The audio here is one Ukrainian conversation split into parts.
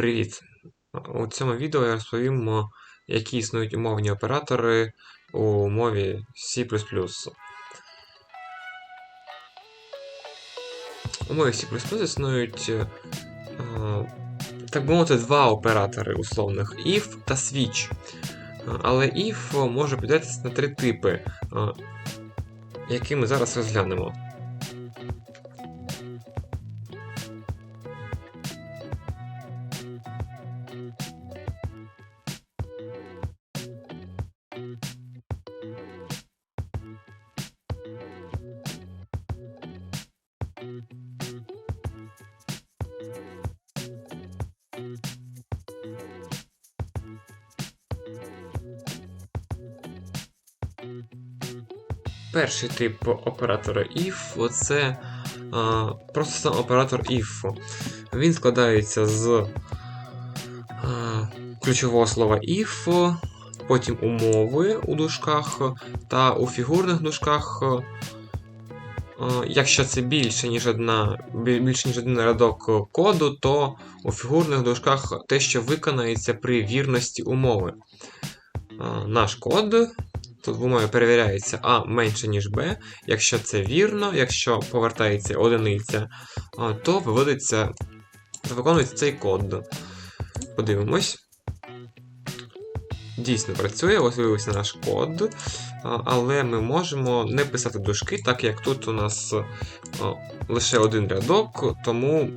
Привіт! У цьому відео я розповім, які існують умовні оператори у мові C. У мові C існують, е, так би мовити, два оператори условних if та switch. Але if може поділитися на три типи, які ми зараз розглянемо. Перший тип оператора if це а, просто сам оператор if. Він складається з а, ключового слова if, потім умови у дужках, та у фігурних дужках. Якщо це більше, ніж одна, більше, ніж один рядок коду, то у фігурних дужках те, що виконається при вірності умови. Наш код Тут в умові перевіряється А менше, ніж Б. Якщо це вірно, якщо повертається одиниця, то виводиться, виконується цей код. Подивимось. Дійсно працює, ось виявився наш код. Але ми можемо не писати дужки, так як тут у нас лише один рядок, тому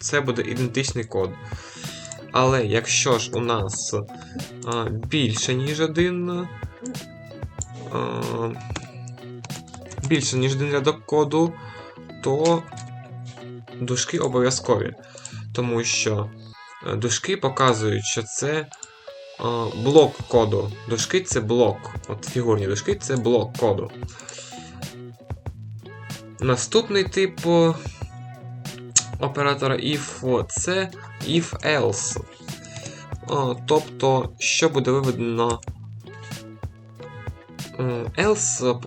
це буде ідентичний код. Але якщо ж у нас більше, ніж один більше, ніж один рядок коду, то дужки обов'язкові. Тому що е, дужки показують, що це е, блок коду. Дужки це блок. От фігурні дужки це блок коду. Наступний тип е, оператора if це if-else. Е, Тобто, що буде виведено Else,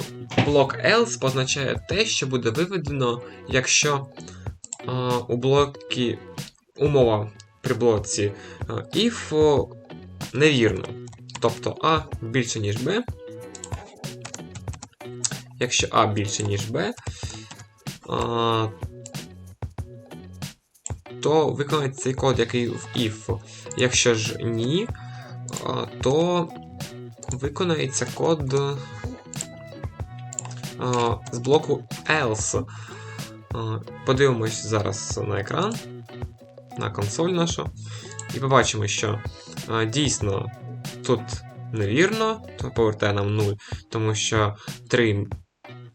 блок else позначає те, що буде виведено, якщо а, у блокі умова при блоці а, if невірно. Тобто А більше, ніж Б. Якщо А більше, ніж Б, то виконається цей код, який в if. Якщо ж ні, то виконається код а, з блоку else. А, подивимось зараз на екран, на консоль нашу, і побачимо, що а, дійсно тут невірно, то повертає нам 0, тому що 3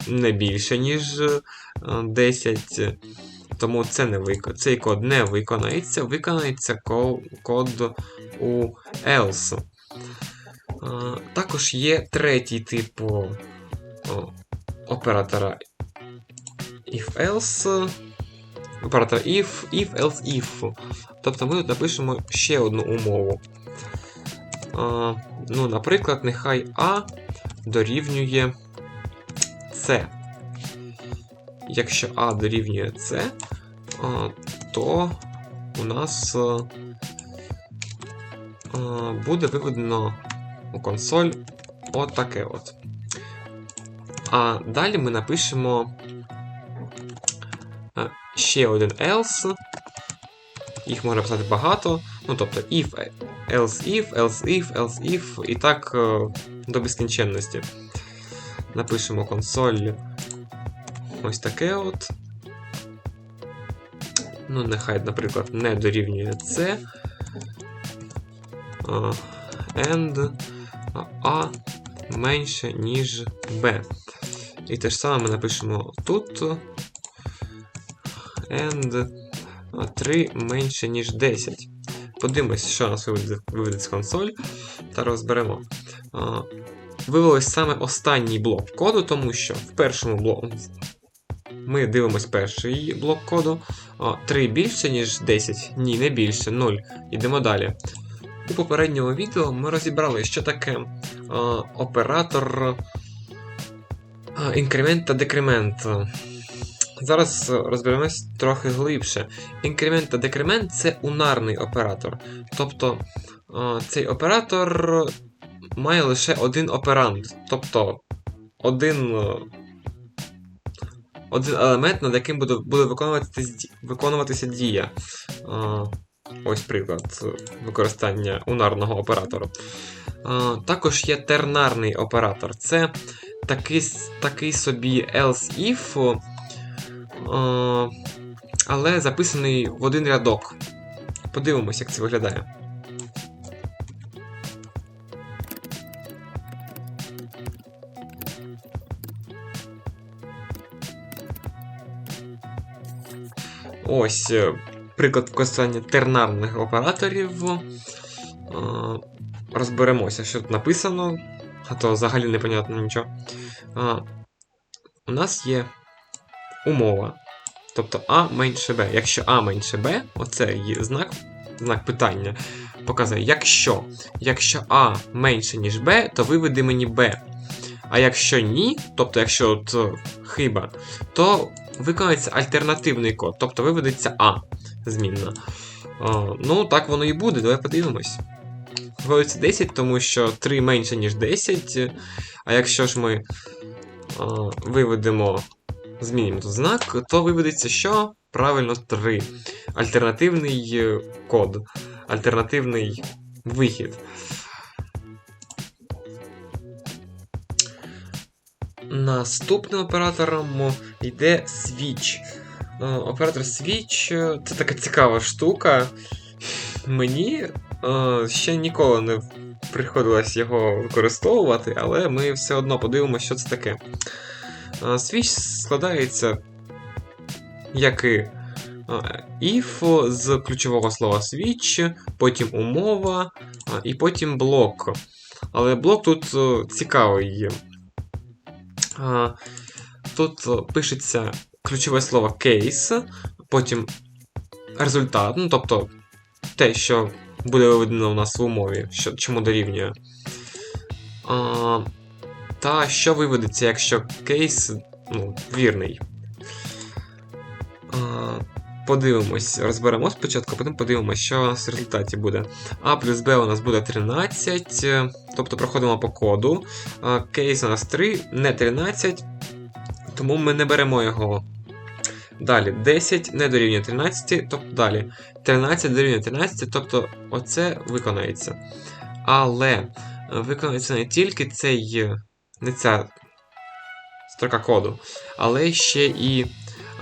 не більше, ніж а, 10. Тому це не вик... цей код не виконається, виконається код у else. А, Також є третій тип оператора if-else. Оператор if, if, else, if. Тобто ми тут напишемо ще одну умову. А, ну, Наприклад, нехай А дорівнює С. Якщо А дорівнює С, то у нас а, буде виведено у консоль отаке от. А далі ми напишемо е, ще один else. Їх можна писати багато. Ну, тобто, if, else if, else if, else if, і так е, до безкінченності. Напишемо консоль ось таке от. Ну, нехай, наприклад, не дорівнює це. Е, And а менше, ніж B. І те ж саме ми напишемо тут. And 3 менше, ніж 10. Подивимось, що нас виведе, виведе з консоль, та розберемо. Вивелось саме останній блок коду, тому що в першому блоку ми дивимось перший блок коду. 3 більше, ніж 10. Ні, не більше, 0. Йдемо далі. У попередньому відео ми розібрали, що таке е, оператор е, інкремент та декремент. Зараз розберемось трохи глибше. Інкремент та декремент це унарний оператор. Тобто е, цей оператор має лише один операнд. Тобто один, один елемент, над яким буде, буде виконуватися, виконуватися дія. Ось приклад використання унарного оператора. Також є тернарний оператор. Це такий, такий собі else if, але записаний в один рядок. Подивимось, як це виглядає. Ось е, приклад використання тернарних операторів. Е, Розберемося, що тут написано, а то взагалі непонятно нічого. Е, У нас є умова. Тобто А менше Б. Якщо А менше Б, оце є знак, знак питання, показує, якщо, якщо А менше, ніж Б, то виведи мені Б. А якщо ні, тобто якщо от е, хиба, то виконається альтернативний код, тобто виведеться А змінна. А, ну, так воно і буде, давай подивимось. Виводиться 10, тому що 3 менше, ніж 10. А якщо ж ми а, виведемо, змінимо тут знак, то виведеться що? Правильно 3. Альтернативний е, код, альтернативний вихід. Наступним оператором йде Switch. Е, Оператор Switch е, це така цікава штука. Мені е, ще ніколи не приходилось його використовувати, але ми все одно подивимося, що це таке. Switch складається як і if з ключового слова switch, потім умова, і потім блок. Але блок тут цікавий. Тут пишеться ключове слово case, потім результат, ну тобто те, що буде виведено у нас в умові, що, чому дорівнює. А, та що виведеться, якщо кейс ну, вірний. А, подивимось, розберемо спочатку, потім подивимось, що у нас в результаті буде. А плюс Б у нас буде 13, е, тобто проходимо по коду. Кейс у нас 3, не 13, тому ми не беремо його. Далі 10 не дорівнює 13, тобто далі 13 дорівнює 13, тобто оце виконається. Але е, виконується не тільки цей, е, не ця строка коду, але ще і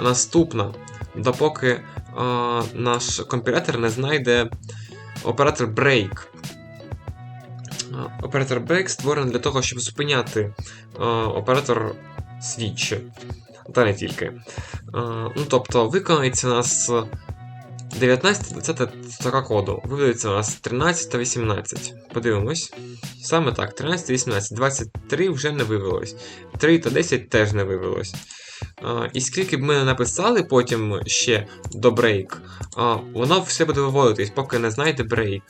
наступна, допоки е, наш компілятор не знайде оператор break. Оператор break створений для того, щоб зупиняти е, оператор switch. Та не тільки. Е, ну, тобто, виконується у нас 19-20 строка коду. Виведеться у нас 13 та 18. Подивимось. Саме так, 13 та 18. 23 вже не вивелось. 3 та 10 теж не вивелось. А, і скільки б ми не написали потім ще до а, воно все буде виводитись, поки не знайде break.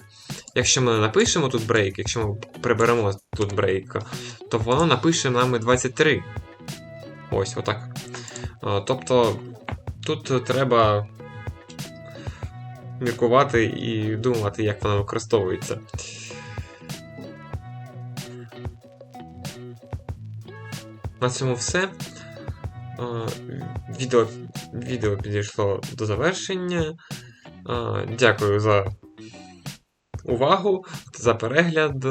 Якщо ми напишемо тут break, якщо ми приберемо тут break, то воно напише нам 23. Ось, отак. А, тобто тут треба міркувати і думати, як воно використовується. На цьому все. Відео, відео підійшло до завершення. Дякую за увагу, за перегляд.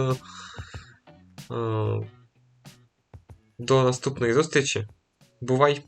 До наступної зустрічі. Бувай!